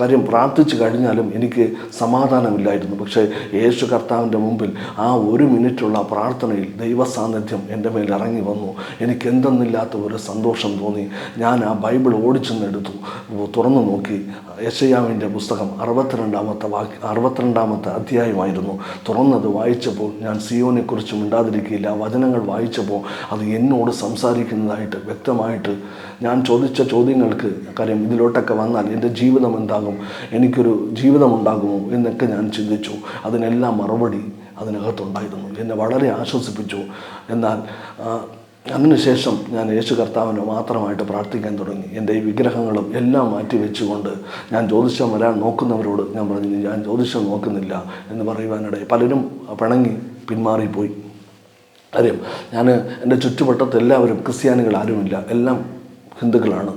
കാര്യം പ്രാർത്ഥിച്ചു കഴിഞ്ഞാലും എനിക്ക് സമാധാനമില്ലായിരുന്നു. പക്ഷേ യേശു കർത്താവിന്റെ മുമ്പിൽ ആ ഒരു മിനിറ്റുള്ള പ്രാർത്ഥനയിൽ ദൈവസാന്നിധ്യം എന്റെ മേൽ ഇറങ്ങി വന്നു. എനിക്ക് എന്തെന്നില്ലാത്ത ഒരു സന്തോഷം തോന്നി. ഞാൻ ആ ബൈബിൾ ഓടിച്ചെന്നെടുത്തു. തുറന്നു നോക്കി. യശയാവിന്റെ പുസ്തകം അറുപത്തിരണ്ടാമത്തെ വാക്യ അറുപത്തിരണ്ടാമത്തെ അധ്യായമായിരുന്നു. തുറന്നത് വായിച്ചപ്പോൾ ഞാൻ സിയോനെക്കുറിച്ച് മിണ്ടാതിരിക്കില്ല വചനങ്ങൾ വായിച്ചപ്പോൾ അത് എന്നോട് സംസാരിക്കുന്നതായിട്ട് വ്യക്തമായിട്ട് ഞാൻ ചോദിച്ച ചോദ്യങ്ങൾക്ക് കാര്യം ഇതിലോട്ടൊക്കെ വന്നാൽ എന്റെ ജീവിതം എന്താകും? എനിക്കൊരു ജീവിതമുണ്ടാകുമോ എന്നൊക്കെ ഞാൻ ചിന്തിച്ചു. അതിനെല്ലാം മറുപടി അതിനകത്തുണ്ടായിരുന്നു. എന്നെ വളരെ ആശ്വസിപ്പിച്ചു. എന്നാൽ അതിനുശേഷം ഞാൻ യേശു കർത്താവിനെ മാത്രമായിട്ട് പ്രാർത്ഥിക്കാൻ തുടങ്ങി. എന്റെ ഈ വിഗ്രഹങ്ങളും എല്ലാം മാറ്റി വെച്ചുകൊണ്ട് ഞാൻ ജ്യോതിഷം വരാൻ നോക്കുന്നവരോട് ഞാൻ പറഞ്ഞു ഞാൻ ജ്യോതിഷം നോക്കുന്നില്ല എന്ന് പറയുവാനിടയിൽ പലരും പിണങ്ങി പിന്മാറിപ്പോയി. കാര്യം ഞാൻ എന്റെ ചുറ്റുവട്ടത്ത് എല്ലാവരും ക്രിസ്ത്യാനികൾ ആരുമില്ല. എല്ലാം ഹിന്ദുക്കളാണ്.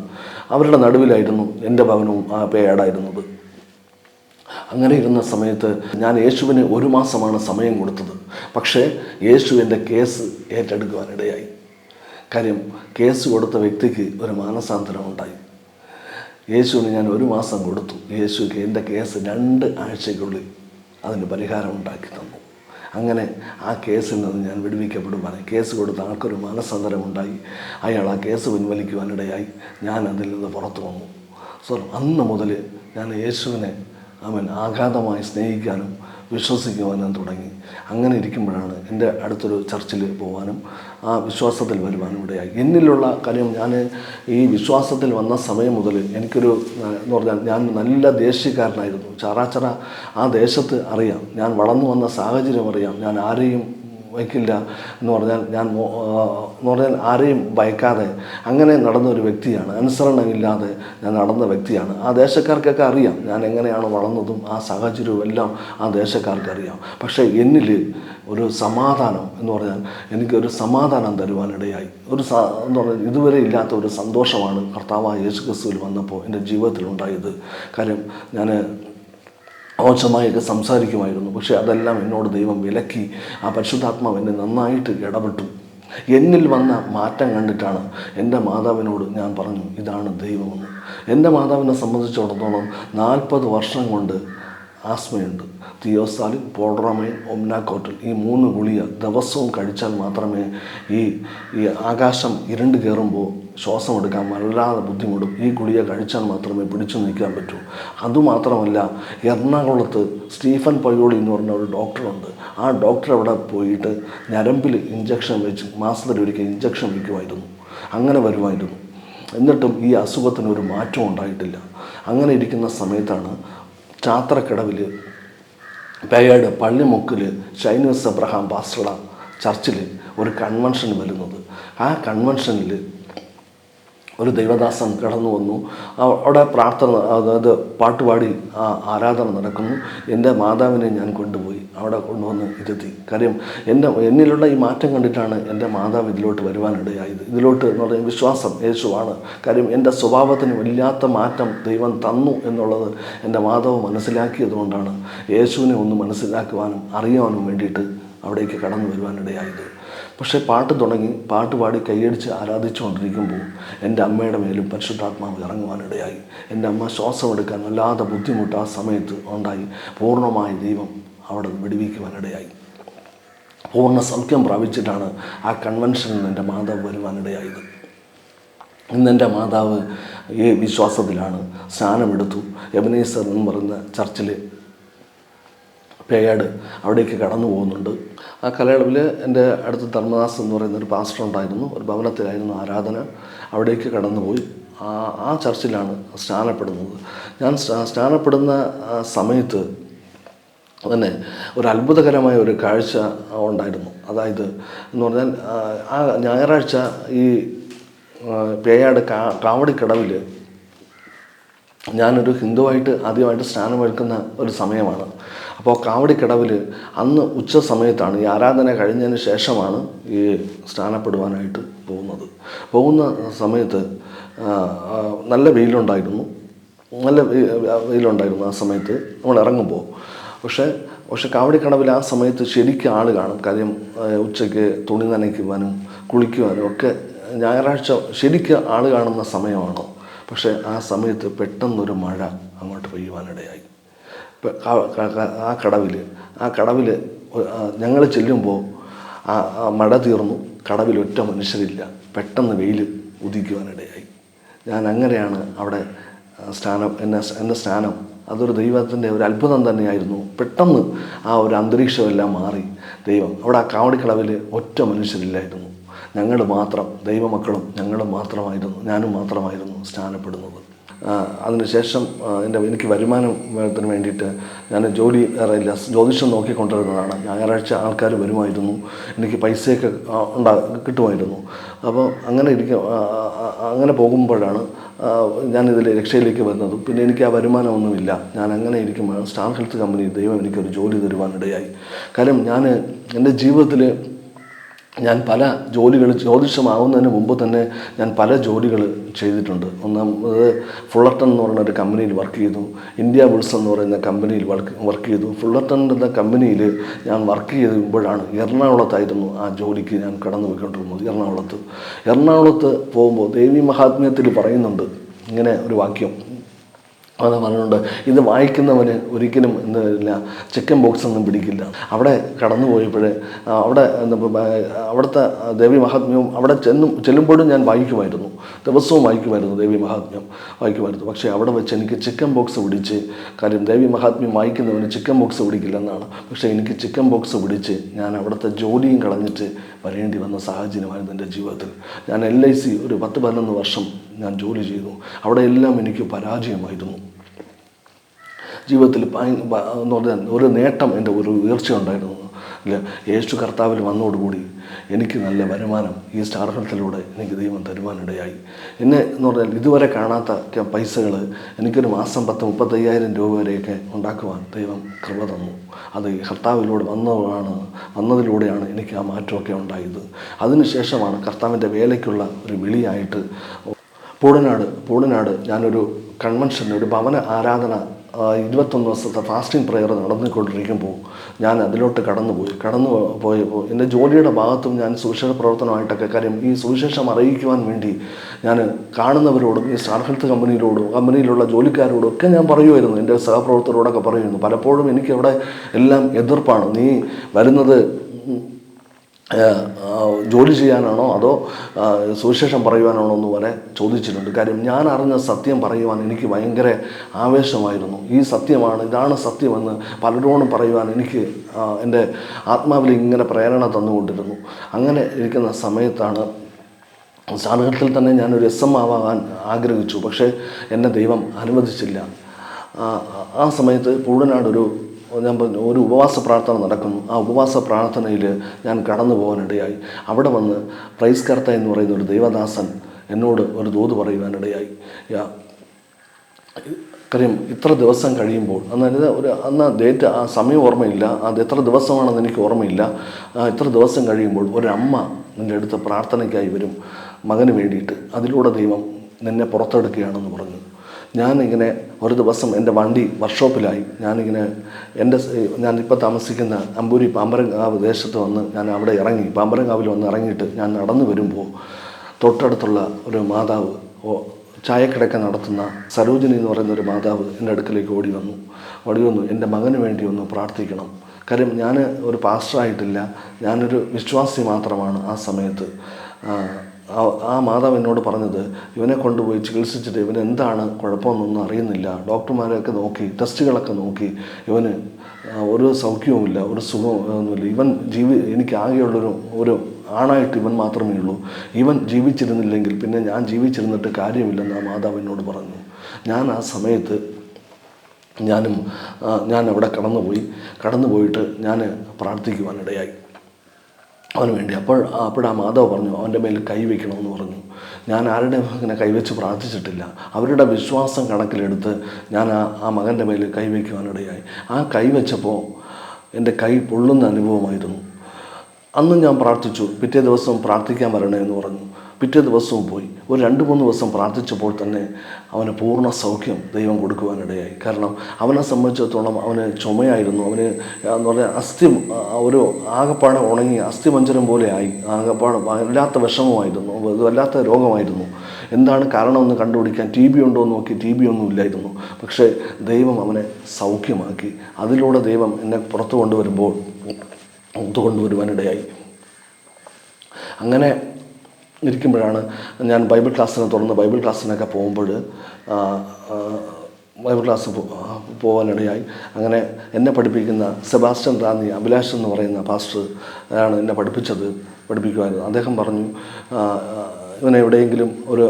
അവരുടെ നടുവിലായിരുന്നു എന്റെ ഭവനവും ആ പേയാടായിരുന്നത് അങ്ങനെ ഇരുന്ന സമയത്ത് ഞാൻ യേശുവിന് ഒരു മാസമാണ് സമയം കൊടുത്തത്. പക്ഷേ യേശു എന്റെ കേസ് ഏറ്റെടുക്കുവാനിടയായി. കാര്യം കേസ് കൊടുത്ത വ്യക്തിക്ക് ഒരു മാനസാന്തരം ഉണ്ടായി. യേശുവിന് ഞാൻ ഒരു മാസം കൊടുത്തു. യേശു എന്റെ കേസ് രണ്ട് ആഴ്ചയ്ക്കുള്ളിൽ അതിന് പരിഹാരം ഉണ്ടാക്കി തന്നു. അങ്ങനെ ആ കേസിൽ നിന്ന് ഞാൻ വിടുവിക്കപ്പെടുവാനായി. കേസ് കൊടുത്ത ആൾക്കൊരു മാനസാന്തരം ഉണ്ടായി. അയാൾ ആ കേസ് പിൻവലിക്കുവാനിടയായി. ഞാൻ അതിൽ നിന്ന് പുറത്തു വന്നു. സോ അന്ന് മുതൽ ഞാൻ യേശുവിനെ അവൻ ആഘാതമായി സ്നേഹിക്കാനും വിശ്വസിക്കുവാനും തുടങ്ങി. അങ്ങനെ ഇരിക്കുമ്പോഴാണ് എന്റെ അടുത്തൊരു ചർച്ചിൽ പോകാനും ആ വിശ്വാസത്തിൽ വരുവാനും ഇടയായി. എന്നിലുള്ള കാര്യം ഞാൻ ഈ വിശ്വാസത്തിൽ വന്ന സമയം മുതൽ എനിക്കൊരു എന്ന് പറഞ്ഞാൽ ഞാൻ നല്ല ദേശീയക്കാരനായിരുന്നു ചാറാച്ചറ ആ ദേശത്ത് അറിയാം. ഞാൻ വളർന്നു വന്ന സാഹചര്യം അറിയാം. ഞാൻ ആരെയും വയ്ക്കില്ല എന്ന് പറഞ്ഞാൽ ഞാൻ എന്ന് പറഞ്ഞാൽ ആരെയും ഭയക്കാതെ അങ്ങനെ നടന്ന ഒരു വ്യക്തിയാണ്. അനുസരണമില്ലാതെ ഞാൻ നടന്ന വ്യക്തിയാണ്. ആ ദേശക്കാർക്കൊക്കെ അറിയാം ഞാൻ എങ്ങനെയാണ് വളർന്നതും ആ സാഹചര്യവും എല്ലാം ആ ദേശക്കാർക്ക് അറിയാം. പക്ഷേ എന്നിൽ ഒരു സമാധാനം എന്ന് പറഞ്ഞാൽ എനിക്കൊരു സമാധാനം തരുവാനിടയായി. ഒരു സ എന്ന് പറഞ്ഞാൽ ഇതുവരെ ഇല്ലാത്ത ഒരു സന്തോഷമാണ് കർത്താവ് യേശു ക്രിസ്തുവിൽ വന്നപ്പോൾ എന്റെ ജീവിതത്തിൽ ഉണ്ടായത് കാര്യം ഞാൻ മോശമായൊക്കെ സംസാരിക്കുമായിരുന്നു. പക്ഷേ അതെല്ലാം എന്നോട് ദൈവം വിലക്കി. ആ പരിശുദ്ധാത്മാവ് എന്നെ നന്നായിട്ട് ഇടപെട്ടു. എന്നിൽ വന്ന മാറ്റം കണ്ടിട്ടാണ് എന്റെ മാതാവിനോട് ഞാൻ പറഞ്ഞു ഇതാണ് ദൈവമെന്ന് എന്റെ മാതാവിനെ സംബന്ധിച്ചിടത്തോളം നാൽപ്പത് വർഷം കൊണ്ട് ആസ്മയുണ്ട്. തിയോസാലിൻ പോഡ്രോമൈൻ ഒംനാക്കോട്ടിൽ ഈ മൂന്ന് ഗുളിക ദിവസവും കഴിച്ചാൽ മാത്രമേ ഈ ഈ ആകാശം ഇരുണ്ട് കയറുമ്പോൾ ശ്വാസം എടുക്കാൻ വല്ലാതെ ബുദ്ധിമുട്ടും. ഈ ഗുളിക കഴിച്ചാൽ മാത്രമേ പിടിച്ചു നിൽക്കാൻ പറ്റൂ. അതുമാത്രമല്ല എറണാകുളത്ത് സ്റ്റീഫൻ പയ്യോളി എന്ന് പറഞ്ഞ ഒരു ഡോക്ടറുണ്ട്. ആ ഡോക്ടർ അവിടെ പോയിട്ട് ഞരമ്പിൽ ഇഞ്ചക്ഷൻ വെച്ച് മാസത്തിൽ ഒരിക്കൽ ഇഞ്ചക്ഷൻ വയ്ക്കുമായിരുന്നു. അങ്ങനെ വരുമായിരുന്നു. എന്നിട്ടും ഈ അസുഖത്തിന് ഒരു മാറ്റവും ഉണ്ടായിട്ടില്ല. അങ്ങനെ ഇരിക്കുന്ന സമയത്താണ് ചാത്രക്കടവിൽ പേയാട് പള്ളിമുക്കിൽ ഷൈനസ് അബ്രഹാം പാസ്റ്ററുടെ ചർച്ചിൽ ഒരു കൺവെൻഷൻ വരുന്നത്. ആ കൺവെൻഷനിൽ ഒരു ദൈവദാസൻ കടന്നു വന്നു അവിടെ പ്രാർത്ഥന അതായത് പാട്ടുപാടി ആ ആരാധന നടക്കുന്നു. എന്റെ മാതാവിനെ ഞാൻ കൊണ്ടുപോയി അവിടെ കൊണ്ടുവന്ന് ഇരുത്തി. കാര്യം എന്റെ എന്നിലുള്ള ഈ മാറ്റം കണ്ടിട്ടാണ് എന്റെ മാതാവ് ഇതിലോട്ട് വരുവാനിടയായത്. ഇതിലോട്ട് എന്ന് പറയുന്നത് വിശ്വാസം യേശുവാണ്. കാര്യം എന്റെ സ്വഭാവത്തിന് വല്ലാത്ത മാറ്റം ദൈവം തന്നു എന്നുള്ളത് എന്റെ മാതാവ് മനസ്സിലാക്കിയതുകൊണ്ടാണ് യേശുവിനെ ഒന്ന് മനസ്സിലാക്കുവാനും അറിയുവാനും വേണ്ടിയിട്ട് അവിടേക്ക് കടന്നു വരുവാനിടയായത്. പക്ഷേ പാട്ട് തുടങ്ങി പാട്ട് പാടി കൈയടിച്ച് ആരാധിച്ചുകൊണ്ടിരിക്കുമ്പോൾ എന്റെ അമ്മയുടെ മേലും പരിശുദ്ധാത്മാവ് ഇറങ്ങുവാനിടയായി. എന്റെ അമ്മ ശ്വാസമെടുക്കാൻ വല്ലാതെ ബുദ്ധിമുട്ട് ആ സമയത്ത് ഉണ്ടായി. പൂർണമായ ദൈവം അവിടെ വിടുവിക്കുവാനിടയായി. പൂർണ സൗഖ്യം പ്രാപിച്ചിട്ടാണ് ആ കൺവെൻഷനിൽ എന്റെ മാതാവ് വരുവാനിടയായത്. ഇന്ന് എന്റെ മാതാവ് ഈ വിശ്വാസത്തിലാണ് സ്നാനമെടുത്തു. എബനേസർ എന്ന് പറയുന്ന ചർച്ചിൽ പേയാട് അവിടേക്ക് കടന്നു പോകുന്നുണ്ട് ആ കാലയളവിൽ എന്റെ അടുത്ത് ധർമ്മദാസ് എന്ന് പറയുന്ന ഒരു പാസ്റ്റർ ഉണ്ടായിരുന്നു. ഒരു ഭവനത്തിലായിരുന്നു ആരാധന. അവിടേക്ക് കടന്നുപോയി. ആ ആ ചർച്ചിലാണ് സ്നാനപ്പെടുന്നത്. ഞാൻ സ്നാ- സ്നാനപ്പെടുന്ന സമയത്ത് തന്നെ ഒരു അത്ഭുതകരമായ ഒരു കാഴ്ച ഉണ്ടായിരുന്നു. അതായത് എന്ന് പറഞ്ഞാൽ ആ, ഞായറാഴ്ച ഈ പേയാട് കാ കാവടിക്കടവിൽ ഞാനൊരു ഹിന്ദുവായിട്ട് ആദ്യമായിട്ട് സ്നാനമേൽക്കുന്ന ഒരു സമയമാണ്. അപ്പോൾ കാവടിക്കടവിൽ അന്ന് ഉച്ച സമയത്താണ് ഈ ആരാധന കഴിഞ്ഞതിന് ശേഷമാണ് ഈ സ്നാനപ്പെടുവാനായിട്ട് പോകുന്നത്. പോകുന്ന സമയത്ത് നല്ല വെയിലുണ്ടായിരുന്നു. നല്ല വെയി- വെയിലുണ്ടായിരുന്നു ആ സമയത്ത് നമ്മൾ ഇറങ്ങുമ്പോൾ പക്ഷേ പക്ഷെ കാവടിക്കടവിൽ ആ സമയത്ത് ശരിക്കും ആൾ കാണും. കാര്യം ഉച്ചയ്ക്ക് തുണി നനയ്ക്കുവാനും കുളിക്കുവാനും ഒക്കെ ഞായറാഴ്ച ശരിക്കും ആൾ കാണുന്ന സമയമാണ്? പക്ഷേ ആ സമയത്ത് പെട്ടെന്നൊരു മഴ അങ്ങോട്ട് പെയ്യുവാനിടയായി. ആ കടവിൽ ആ കടവിൽ ഞങ്ങൾ ചെല്ലുമ്പോൾ ആ മഴ തീർന്നു കടവിൽ ഒറ്റ മനുഷ്യരില്ല പെട്ടെന്ന് വെയിൽ ഉദിക്കുവാനിടയായി. ഞാൻ അങ്ങനെയാണ് അവിടെ സ്നാനം എന്നെ എന്റെ സ്നാനം അതൊരു ദൈവത്തിന്റെ ഒരു അത്ഭുതം തന്നെയായിരുന്നു. പെട്ടെന്ന് ആ ഒരു അന്തരീക്ഷമെല്ലാം മാറി. ദൈവം അവിടെ ആ കാവടിക്കളവിൽ ഒറ്റ മനുഷ്യരില്ലായിരുന്നു. ഞങ്ങൾ മാത്രം ദൈവമക്കളും ഞങ്ങൾ മാത്രമായിരുന്നു ഞാനും മാത്രമായിരുന്നു. സ്നാനപ്പെടുന്നത് ആ, അതിനുശേഷം എന്റെ എനിക്ക് വരുമാനത്തിന് വേണ്ടിയിട്ട് ഞാൻ ജോലി ഇല്ല ജ്യോതിഷം നോക്കിക്കൊണ്ടിരുന്നതാണ്. ഞായറാഴ്ച ആൾക്കാർ വരുമായിരുന്നു. എനിക്ക് പൈസയൊക്കെ ഉണ്ടാ കിട്ടുമായിരുന്നു. അപ്പോൾ അങ്ങനെ ഇരിക്കും അങ്ങനെ പോകുമ്പോഴാണ് ഞാനിതിൽ രക്ഷയിലേക്ക് വരുന്നത്. പിന്നെ എനിക്ക് ആ വരുമാനമൊന്നുമില്ല. ഞാൻ അങ്ങനെ ഇരിക്കുമ്പോൾ സ്റ്റാർ ഹെൽത്ത് കമ്പനി ദൈവം എനിക്കൊരു ജോലി തരുവാനിടയായി. കാര്യം ഞാൻ എന്റെ ജീവിതത്തിൽ ഞാൻ പല ജോലികൾ ജ്യോതിഷമാവുന്നതിന് മുമ്പ് തന്നെ ഞാൻ പല ജോലികൾ ചെയ്തിട്ടുണ്ട്. ഒന്നാമത് ഫുള്ളർട്ടൺ എന്ന് പറയുന്ന ഒരു കമ്പനിയിൽ വർക്ക് ചെയ്തു. ഇന്ത്യ ബുൾസ് എന്ന് പറയുന്ന കമ്പനിയിൽ വർക്ക് വർക്ക് ചെയ്തു. ഫുള്ളർട്ടൺ എന്ന കമ്പനിയിൽ ഞാൻ വർക്ക് ചെയ്യുമ്പോഴാണ് എറണാകുളത്തായിരുന്നു ആ ജോലിക്ക് ഞാൻ കടന്നു പോയിക്കൊണ്ടിരുന്നത് എറണാകുളത്ത്. എറണാകുളത്ത് പോകുമ്പോൾ ദേവി മഹാത്മ്യത്തിൽ പറയുന്നുണ്ട് ഇങ്ങനെ ഒരു വാക്യം. അത് പറഞ്ഞുകൊണ്ട് ഇത് വായിക്കുന്നവന് ഒരിക്കലും എന്താ ചിക്കൻ ബോക്സ് ഒന്നും പിടിക്കില്ല. അവിടെ കടന്നു പോയപ്പോൾ അവിടെ അവിടുത്തെ ദേവി മഹാത്മ്യവും അവിടെ ചെന്നും ചെല്ലുമ്പോഴും ഞാൻ വായിക്കുമായിരുന്നു. ദിവസവും വായിക്കുമായിരുന്നു ദേവി മഹാത്മ്യം വായിക്കുമായിരുന്നു. പക്ഷേ അവിടെ വെച്ച് എനിക്ക് ചിക്കൻ ബോക്സ് പിടിച്ച് കാര്യം ദേവി മഹാത്മ്യം വായിക്കുന്നവന് ചിക്കൻ ബോക്സ് പിടിക്കില്ലെന്നാണ്. പക്ഷേ എനിക്ക് ചിക്കൻ ബോക്സ് പിടിച്ച് ഞാൻ അവിടുത്തെ ജോലിയും കളഞ്ഞിട്ട് വരേണ്ടി വന്ന സാഹചര്യമായിരുന്നു എന്റെ ജീവിതത്തിൽ. ഞാൻ എൽ ഐ സി ഒരു പത്ത് പതിനൊന്ന് വർഷം ഞാൻ ജോലി ചെയ്തു. അവിടെ എല്ലാം എനിക്ക് പരാജയമായിരുന്നു. ജീവിതത്തിൽ എന്ന് പറഞ്ഞാൽ ഒരു നേട്ടം എന്റെ ഒരു ഉയർച്ച ഉണ്ടായിരുന്നു. അല്ല? യേശു കർത്താവിൽ വന്നതോടുകൂടി എനിക്ക് നല്ല വരുമാനം ഈ സ്റ്റാർ ഹെൽത്തിലൂടെ എനിക്ക് ദൈവം തരുവാനിടയായി. എന്നെ എന്ന് പറഞ്ഞാൽ ഇതുവരെ കാണാത്ത പൈസകൾ എനിക്കൊരു മാസം പത്ത് മുപ്പത്തയ്യായിരം രൂപ വരെയൊക്കെ ഉണ്ടാക്കുവാൻ ദൈവം കൃപ തന്നു. അത് കർത്താവിലൂടെ വന്നതാണ് വന്നതിലൂടെയാണ് എനിക്ക് ആ മാറ്റമൊക്കെ ഉണ്ടായത്. അതിനുശേഷമാണ് കർത്താവിന്റെ വേലയ്ക്കുള്ള ഒരു വിളിയായിട്ട് പൂടനാട് പൂടനാട് ഞാനൊരു കൺവെൻഷൻ ഒരു ഭവന ആരാധന ഇരുപത്തൊന്ന് ദിവസത്തെ ഫാസ്റ്റിംഗ് പ്രെയർ നടന്നുകൊണ്ടിരിക്കുമ്പോൾ ഞാൻ അതിലോട്ട് കടന്നുപോയി. കടന്നു പോയപ്പോൾ എന്റെ ജോലിയുടെ ഭാഗത്തും ഞാൻ സുവിശേഷ പ്രവർത്തനമായിട്ടൊക്കെ കാര്യം ഈ സുവിശേഷം അറിയിക്കുവാൻ വേണ്ടി ഞാൻ കാണുന്നവരോടും ഈ സ്റ്റാർ ഹെൽത്ത് കമ്പനിയിലോടും കമ്പനിയിലുള്ള ജോലിക്കാരോടും ഒക്കെ ഞാൻ പറയുമായിരുന്നു എന്റെ സഹപ്രവർത്തകരോടൊക്കെ പറയുമായിരുന്നു പലപ്പോഴും എനിക്കവിടെ എല്ലാം എതിർപ്പാണ്. നീ വരുന്നത് ജോലി ചെയ്യാനാണോ അതോ സുവിശേഷം പറയുവാനാണോ എന്ന് വരെ ചോദിച്ചിട്ടുണ്ട്. കാര്യം ഞാൻ അറിഞ്ഞ സത്യം പറയുവാൻ എനിക്ക് ഭയങ്കര ആവേശമായിരുന്നു. ഈ സത്യമാണ് ഇതാണ് സത്യമെന്ന് പലരോടും പറയുവാൻ എനിക്ക് എന്റെ ആത്മാവിൽ ഇങ്ങനെ പ്രേരണ തന്നുകൊണ്ടിരുന്നു. അങ്ങനെ ഇരിക്കുന്ന സമയത്താണ് സ്ഥാനഘട്ടത്തിൽ തന്നെ ഞാനൊരു എസ് എം ആവാൻ ആഗ്രഹിച്ചു. പക്ഷേ എന്നെ ദൈവം അനുവദിച്ചില്ല. ആ, സമയത്ത് പൂടനാട് ഒരു ഒരു ഉപവാസ പ്രാർത്ഥന നടക്കുന്നു. ആ ഉപവാസ പ്രാർത്ഥനയിൽ ഞാൻ കടന്നു പോകാനിടയായി. അവിടെ വന്ന് പ്രൈസ് കർത്ത എന്ന് പറയുന്ന ഒരു ദൈവദാസൻ എന്നോട് ഒരു തോത് പറയുവാനിടയായി. കാര്യം ഇത്ര ദിവസം കഴിയുമ്പോൾ അന്നത് ഒരു അന്ന് ഡേറ്റ് ആ സമയം ഓർമ്മയില്ല. അത് എത്ര ദിവസമാണെന്ന് എനിക്ക് ഓർമ്മയില്ല. ഇത്ര ദിവസം കഴിയുമ്പോൾ ഒരമ്മ നിന്റെ അടുത്ത് പ്രാർത്ഥനയ്ക്കായി വരും. മകന് വേണ്ടിയിട്ട്. അതിലൂടെ ദൈവം നിന്നെ പുറത്തെടുക്കുകയാണെന്ന് പറഞ്ഞു. ഞാനിങ്ങനെ ഒരു ദിവസം എന്റെ വണ്ടി വർക്ക്ഷോപ്പിലായി. ഞാനിങ്ങനെ എന്റെ ഞാനിപ്പോൾ താമസിക്കുന്ന അമ്പൂരി പാമ്പരങ്കാവ് ദേശത്ത് വന്ന് ഞാൻ അവിടെ ഇറങ്ങി. പാമ്പരങ്കാവിൽ വന്ന് ഇറങ്ങിയിട്ട് ഞാൻ നടന്നു വരുമ്പോൾ തൊട്ടടുത്തുള്ള ഒരു മാതാവ് ചായക്കിടക്ക നടത്തുന്ന സരോജിനി എന്ന് പറയുന്ന ഒരു മാതാവ് എന്റെ അടുക്കലേക്ക് ഓടി വന്നു. ഓടി വന്നു. എന്റെ മകന് വേണ്ടി ഒന്ന് പ്രാർത്ഥിക്കണം. കാര്യം ഞാൻ ഒരു പാസ്റ്ററായിട്ടില്ല. ഞാനൊരു വിശ്വാസി മാത്രമാണ് ആ സമയത്ത്. ആ, മാതാവ് എന്നോട് പറഞ്ഞത് ഇവനെ കൊണ്ടുപോയി ചികിത്സിച്ചിട്ട് ഇവന് എന്താണ് കുഴപ്പമെന്നൊന്നും അറിയുന്നില്ല. ഡോക്ടർമാരെയൊക്കെ നോക്കി ടെസ്റ്റുകളൊക്കെ നോക്കി. ഇവന് ഒരു സൗഖ്യവുമില്ല ഒരു സുഖമൊന്നുമില്ല ഇവൻ ജീവി എനിക്ക് ആകെയുള്ളൊരു ഒരു ആണായിട്ട് ഇവൻ മാത്രമേ ഉള്ളൂ. ഇവൻ ജീവിച്ചിരുന്നില്ലെങ്കിൽ പിന്നെ ഞാൻ ജീവിച്ചിരുന്നിട്ട് കാര്യമില്ലെന്ന് ആ മാതാവ് എന്നോട് പറഞ്ഞു. ഞാൻ ആ സമയത്ത് ഞാനും ഞാൻ അവിടെ കടന്നുപോയി. കടന്നുപോയിട്ട് ഞാൻ പ്രാർത്ഥിക്കുവാനിടയായി. അവന് വേണ്ടി. അപ്പോൾ അപ്പോഴാ മാധവ് പറഞ്ഞു അവന്റെ മേൽ കൈവയ്ക്കണമെന്ന് പറഞ്ഞു. ഞാൻ ആരുടെ അങ്ങനെ കൈവച്ച് പ്രാർത്ഥിച്ചിട്ടില്ല. അവരുടെ വിശ്വാസം കണക്കിലെടുത്ത് ഞാൻ ആ ആ മകന്റെ മേൽ കൈവയ്ക്കുവാനിടയായി ആ കൈവച്ചപ്പോൾ എന്റെ കൈ പൊള്ളുന്ന അനുഭവമായിരുന്നു. അന്നും ഞാൻ പ്രാർത്ഥിച്ചു പിറ്റേ ദിവസം പ്രാർത്ഥിക്കാൻ വരണേ എന്ന് പറഞ്ഞു. പിറ്റേ ദിവസവും പോയി. ഒരു രണ്ട് മൂന്ന് ദിവസം പ്രാർത്ഥിച്ചപ്പോൾ തന്നെ അവന് പൂർണ സൗഖ്യം ദൈവം കൊടുക്കുവാനിടയായി. കാരണം അവനെ സംബന്ധിച്ചിടത്തോളം അവന് ചുമയായിരുന്നു. അവന് എന്ന് പറഞ്ഞാൽ അസ്ഥി ഒരു ആകപ്പാടെ ഉണങ്ങി അസ്ഥിമഞ്ചനം പോലെ ആയി. ആകപ്പാടെ വല്ലാത്ത വിഷമമായിരുന്നു. വല്ലാത്ത രോഗമായിരുന്നു. എന്താണ് കാരണമെന്ന് കണ്ടുപിടിക്കാൻ ടി ബി ഉണ്ടോ എന്ന് നോക്കി ടി ബി ഒന്നും ഇല്ലായിരുന്നു. പക്ഷേ ദൈവം അവനെ സൗഖ്യമാക്കി. അതിലൂടെ ദൈവം എന്നെ പുറത്തു കൊണ്ടുവരുമ്പോൾ കൊണ്ടുവരുവാനിടയായി. അങ്ങനെ ഇരിക്കുമ്പോഴാണ് ഞാൻ ബൈബിൾ ക്ലാസ്സിനെ തുടർന്ന് ബൈബിൾ ക്ലാസ്സിനൊക്കെ പോകുമ്പോൾ ബൈബിൾ ക്ലാസ് പോകാനിടയായി. അങ്ങനെ എന്നെ പഠിപ്പിക്കുന്ന സെബാസ്റ്റ്യൻ റാന്നി അഭിലാഷ് എന്ന് പറയുന്ന പാസ്റ്റർ ആണ് എന്നെ പഠിപ്പിച്ചത് പഠിപ്പിക്കുമായിരുന്നു. അദ്ദേഹം പറഞ്ഞു ഇവനെ എവിടെയെങ്കിലും ഒരു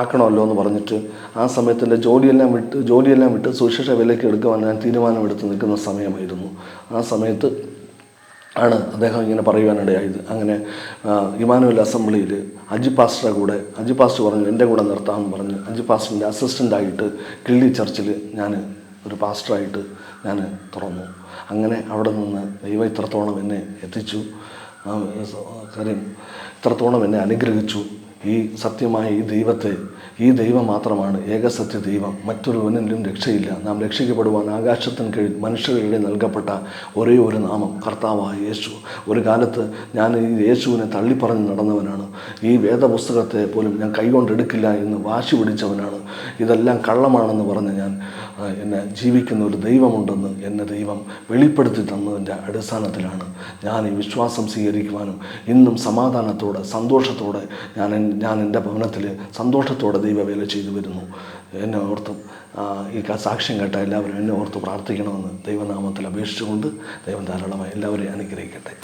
ആക്കണമല്ലോ എന്ന് പറഞ്ഞിട്ട് ആ സമയത്തിന്റെ ജോലിയെല്ലാം വിട്ട് ജോലിയെല്ലാം വിട്ട് സുശേഷ വിലയ്ക്ക് എടുക്കുവാൻ ഞാൻ തീരുമാനമെടുത്ത് നിൽക്കുന്ന സമയമായിരുന്നു. ആ സമയത്ത് ആണ്. അദ്ദേഹം ഇങ്ങനെ പറയുവാനിടയായത് അങ്ങനെ ഇമാനുവൽ അസംബ്ലിയിൽ അജി പാസ്റ്ററെ കൂടെ അജി പാസ്റ്റർ പറഞ്ഞു എന്റെ കൂടെ നിർത്താമെന്ന് പറഞ്ഞു അജി പാസ്റ്ററിന്റെ അസിസ്റ്റന്റായിട്ട് കിള്ളി ചർച്ചിൽ ഞാൻ ഒരു പാസ്റ്ററായിട്ട് ഞാൻ തുറന്നു. അങ്ങനെ അവിടെ നിന്ന് ദൈവം ഇത്രത്തോളം എന്നെ എത്തിച്ചു. കാര്യം ഇത്രത്തോളം എന്നെ അനുഗ്രഹിച്ചു. ഈ സത്യമായ ഈ ദൈവത്തെ ഈ ദൈവം മാത്രമാണ് ഏകസത്യ ദൈവം. മറ്റൊരുവനിലും രക്ഷയില്ല. നാം രക്ഷിക്കപ്പെടുവാൻ ആകാശത്തിന് കീഴിൽ മനുഷ്യരുടെ നൽകപ്പെട്ട ഒരേ ഒരു നാമം കർത്താവായ യേശു. ഒരു കാലത്ത് ഞാൻ ഈ യേശുവിനെ തള്ളിപ്പറഞ്ഞ് നടന്നവനാണ്. ഈ വേദപുസ്തകത്തെ പോലും ഞാൻ കൈകൊണ്ടെടുക്കില്ല എന്ന് വാശി പിടിച്ചവനാണ്. ഇതെല്ലാം കള്ളമാണെന്ന് പറഞ്ഞ് ഞാൻ എന്നെ ജീവിക്കുന്ന ഒരു ദൈവമുണ്ടെന്ന് എന്നെ ദൈവം വെളിപ്പെടുത്തി തന്നതിന്റെ അടിസ്ഥാനത്തിലാണ് ഞാൻ ഈ വിശ്വാസം സ്വീകരിക്കുവാനും ഇന്നും സമാധാനത്തോടെ സന്തോഷത്തോടെ ഞാൻ ഞാൻ എന്റെ ഭവനത്തിൽ സന്തോഷത്തോടെ ദൈവവേല ചെയ്തു വരുന്നു. എന്നെ ഓർത്തും ഈ സാക്ഷ്യം കേട്ട എല്ലാവരും എന്നെ ഓർത്ത് പ്രാർത്ഥിക്കണമെന്ന് ദൈവനാമത്തിൽ അപേക്ഷിച്ചുകൊണ്ട് ദൈവം ധാരാളമായി എല്ലാവരെയും അനുഗ്രഹിക്കട്ടെ.